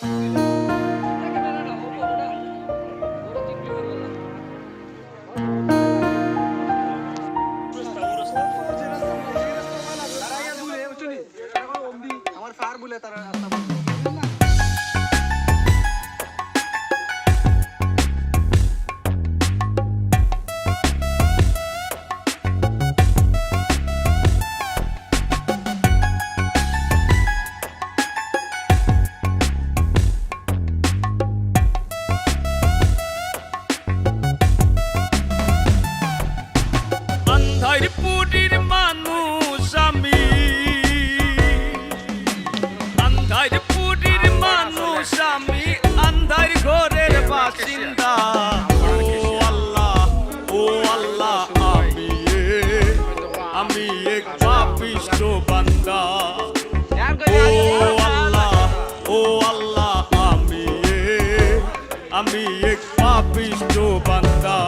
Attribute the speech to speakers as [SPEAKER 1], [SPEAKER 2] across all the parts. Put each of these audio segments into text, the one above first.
[SPEAKER 1] Thank you. আমি এক পাপিষ্ট বান্দা।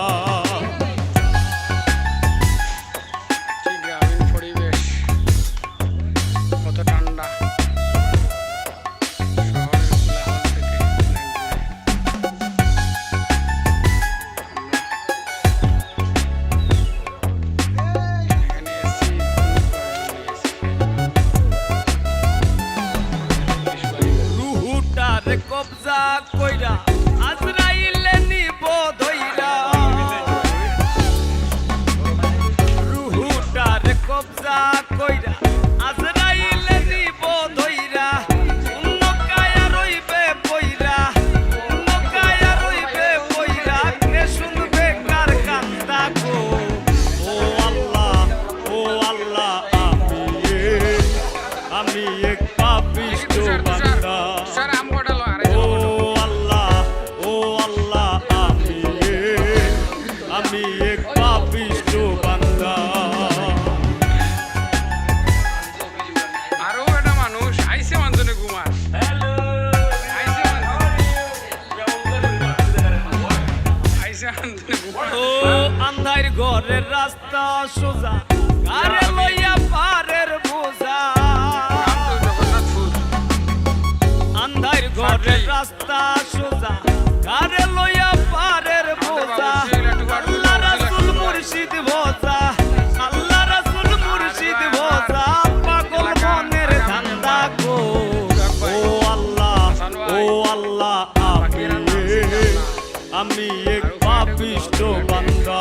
[SPEAKER 2] কবজা গ্রামীণ
[SPEAKER 1] কবজা কইরা, আজরাইলে নিব ধইরা অন্য কায়া রইবে পইরা অন্য কায়া রইবে পইরা কে শুনবে কার কান্দা আমি আমি এক পাপিষ্ট ও আন্ধার ঘরের রাস্তা সোজা কারে লইয়া পারের বোঝা। আন্ধার ঘরের রাস্তা সোজা কারে লইয়া পারের বোঝা। আল্লাহ রাসূল মুর্শিদ ভোজা, আল্লাহ রাসূল মুর্শিদ ভোজা। পাগল মনের ধান্দা গো, ও আল্লাহ ও আল্লাহ আমি আমি পাপিষ্ট বান্দা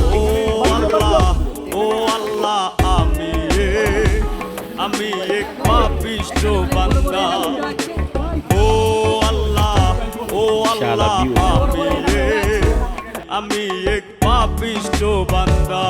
[SPEAKER 1] আমি এক পাপিষ্ট বান্দা। ও আল্লাহ ও আল্লাহ আমি এক- আমি এক পাপিষ্ট বান্দা।